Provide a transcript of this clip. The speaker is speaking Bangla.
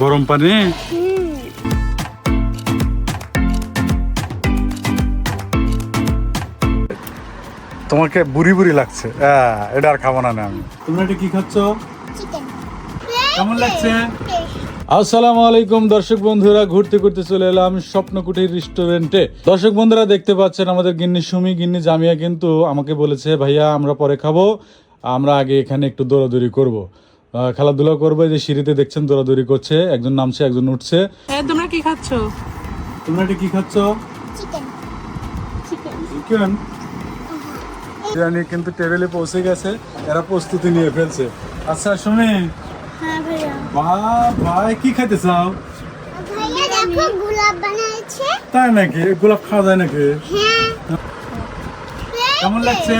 গরম পানি। তোমাকে বুড়ি বুড়ি লাগছে। আহ, এটা আর খাব না আমি। তোমরা এটা কি খাচ্ছ? কেমন লাগছে? আসসালামু আলাইকুম দর্শক বন্ধুরা ঘুরতে ঘুরতে চলে এলাম স্বপ্নকুটির রেস্টুরেন্টে দর্শক বন্ধুরা দেখতে পাচ্ছেন আমাদের গিন্নি সুমি গিন্নি জামিয়া কিন্তু আমাকে বলেছে ভাইয়া আমরা পরে খাব আমরা আগে এখানে একটু দৌড়াদৌড়ি করব। খেলাধুলা করবে যে সিঁড়িতে দেখছেন দৌড়াদৌড়ি করছে একজন নামছে একজন উঠছে। তোমরা কি খাচ্ছ? তোমরা এটা কি খাচ্ছ? চিকেন চিকেন চিকেন বিরিয়ানি কিন্তু টেবিলে পৌঁছে গেছে এরা প্রস্তুতি নিয়ে ফেলছে। আচ্ছা সুমি হ্যাঁ ভাই কি খাইতে চাও? তাই নাকি? গোলাপ খাওয়া যায় নাকি? হ্যাঁ। কেমন লাগছে?